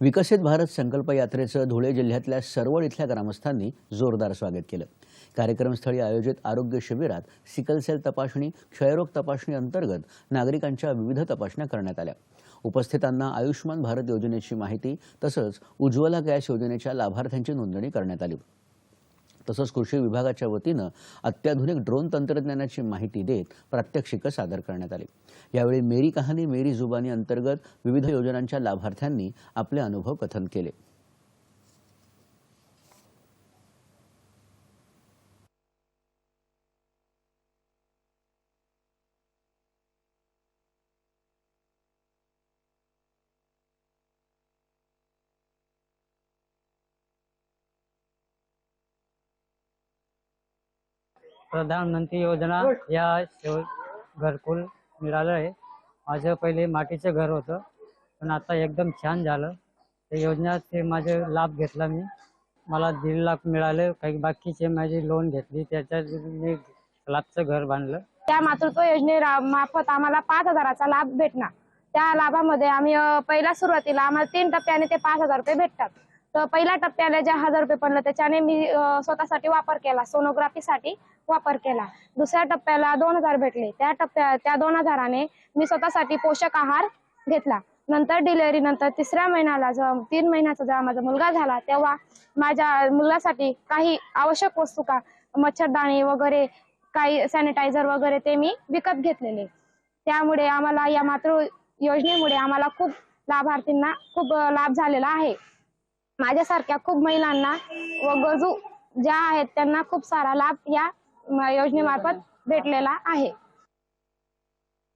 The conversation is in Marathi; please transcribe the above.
विकसित भारत संकल्प यात्रेचं धुळे जिल्ह्यातल्या सरवड इथल्या ग्रामस्थांनी जोरदार स्वागत केलं. कार्यक्रमस्थळी आयोजित आरोग्य शिबिरात सिकलसेल तपासणी क्षयरोग तपासणी अंतर्गत नागरिकांच्या विविध तपासण्या करण्यात आल्या. उपस्थितांना आयुष्यमान भारत योजनेची माहिती तसंच उज्ज्वला गॅस योजनेच्या लाभार्थ्यांची नोंदणी करण्यात आली. तसंच कृषी विभागाच्या वतीनं अत्याधुनिक ड्रोन तंत्रज्ञानाची माहिती देत प्रात्यक्षिकं सादर करण्यात आली. यावेळी मेरी कहाणी मेरी जुबानी अंतर्गत विविध योजनांच्या लाभार्थ्यांनी आपले अनुभव कथन केले. प्रधानमंत्री योजना या शेव घरकुल मिळालं आहे. माझं पहिले मातीचं घर होतं पण आता एकदम छान झालं. त्या योजना ते माझे लाभ घेतला मी. मला दीड लाख मिळाले काही बाकीचे माझी लोन घेतली. त्याच्यात मी स्लॅबचं घर बांधलं. त्या मातृत्व योजने मार्फत आम्हाला पाच हजाराचा लाभ भेटणार. त्या लाभामध्ये आम्ही पहिल्या सुरुवातीला आम्हाला तीन टप्प्याने ते पाच हजार रुपये भेटतात. तर पहिल्या टप्प्याला जे हजार रुपये पडलं त्याच्याने मी स्वतःसाठी वापर केला सोनोग्राफीसाठी वापर केला. दुसऱ्या टप्प्याला दोन हजार भेटले. त्या टप्प्या त्या दोन हजाराने मी स्वतःसाठी पोषक आहार घेतला. नंतर डिलेवरी नंतर तिसऱ्या महिन्याला जेव्हा तीन महिन्याचा जेव्हा माझा मुलगा झाला तेव्हा माझ्या मुलासाठी काही आवश्यक वस्तू का मच्छरदाणी वगैरे काही सॅनिटायझर वगैरे ते मी विकत घेतलेले. त्यामुळे आम्हाला या मातृ योजनेमुळे आम्हाला खूप लाभार्थींना खूप लाभ झालेला आहे. माझ्यासारख्या खूप महिलांना व गरजू ज्या आहेत त्यांना खूप सारा लाभ या योजनेमार्फत भेटलेला आहे.